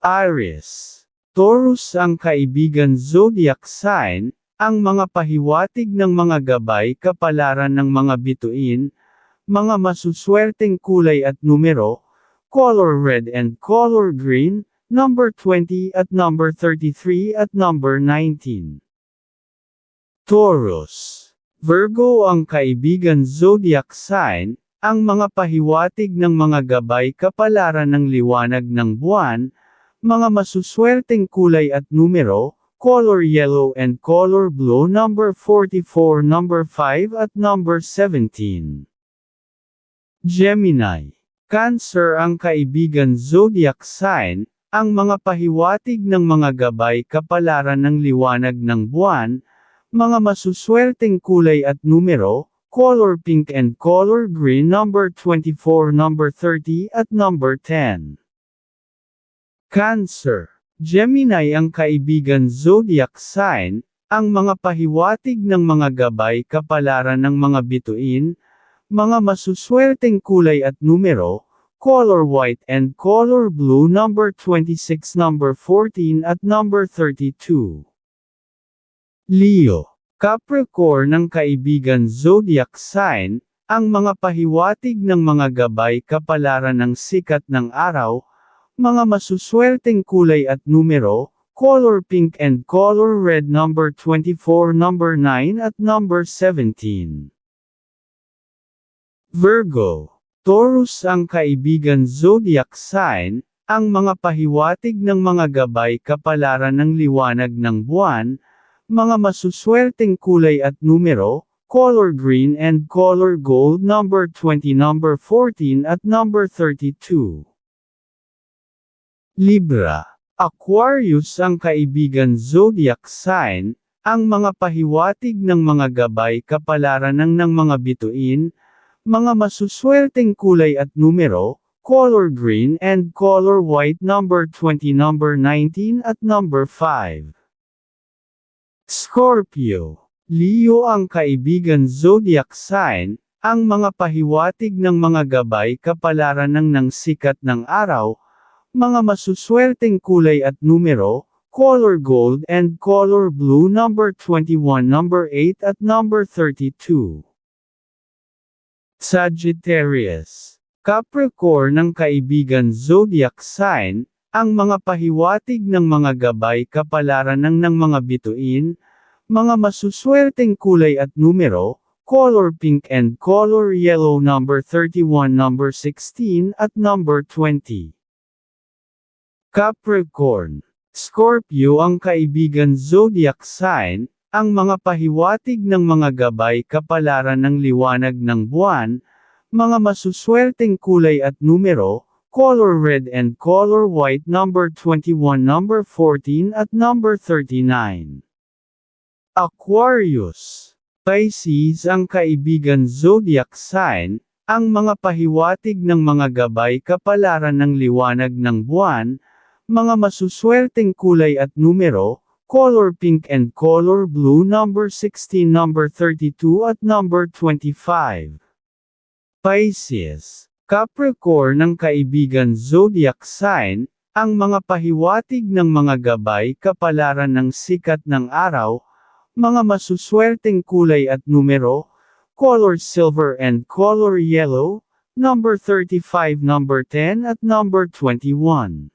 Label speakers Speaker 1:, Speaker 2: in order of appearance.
Speaker 1: Aries. Taurus ang kaibigan zodiac sign, ang mga pahiwatig ng mga gabay kapalaran ng mga bituin, mga masuswerteng kulay at numero, color red and color green, number 20 at number 33 at number 19. Taurus. Virgo ang kaibigan zodiac sign, ang mga pahiwatig ng mga gabay kapalaran ng liwanag ng buwan, mga masuswerteng kulay at numero, color yellow and color blue number 44 number 5 at number 17. Gemini. Cancer ang kaibigan zodiac sign, ang mga pahiwatig ng mga gabay kapalaran ng liwanag ng buwan, mga masuswerteng kulay at numero, color pink and color green number 24 number 30 at number 10. Cancer. Gemini ang kaibigan zodiac sign, ang mga pahiwatig ng mga gabay kapalaran ng mga bituin, mga masuswerteng kulay at numero, color white and color blue number 26 number 14 at number 32. Leo. Capricorn ng kaibigan zodiac sign, ang mga pahiwatig ng mga gabay kapalaran ng sikat ng araw, mga masuswerteng kulay at numero, color pink and color red number 24 number 9 at number 17. Virgo. Taurus ang kaibigan zodiac sign, ang mga pahiwatig ng mga gabay kapalaran ng liwanag ng buwan, mga masuswerteng kulay at numero, color green and color gold number 20 number 14 at number 32. Libra. Aquarius ang kaibigan zodiac sign, ang mga pahiwatig ng mga gabay kapalaran ng ng mga bituin, mga masuswerteng kulay at numero, color green and color white number 20 number 19 at number 5. Scorpio. Leo ang kaibigan zodiac sign, ang mga pahiwatig ng mga gabay kapalaran ng ng sikat ng araw, mga masuswerteng kulay at numero, color gold and color blue number 21 number 8 at number 32. Sagittarius. Capricorn ang kaibigan zodiac sign, ang mga pahiwatig ng mga gabay kapalaran ng ng mga bituin, mga masuswerteng kulay at numero, color pink and color yellow number 31 number 16 at number 20. Capricorn. Scorpio ang kaibigan zodiac sign, ang mga pahiwatig ng mga gabay kapalaran ng liwanag ng buwan, mga masuswerteng kulay at numero, color red and color white number 21 number 14 at number 39. Aquarius. Pisces ang kaibigan zodiac sign, ang mga pahiwatig ng mga gabay kapalaran ng liwanag ng buwan, mga masuswerteng kulay at numero, color pink and color blue number 16 number 32 at number 25. Pisces Capricorn ng kaibigan zodiac sign, ang mga pahiwatig ng mga gabay kapalaran ng sikat ng araw, mga masuswerteng kulay at numero, color silver and color yellow, number 35 number 10 at number 21.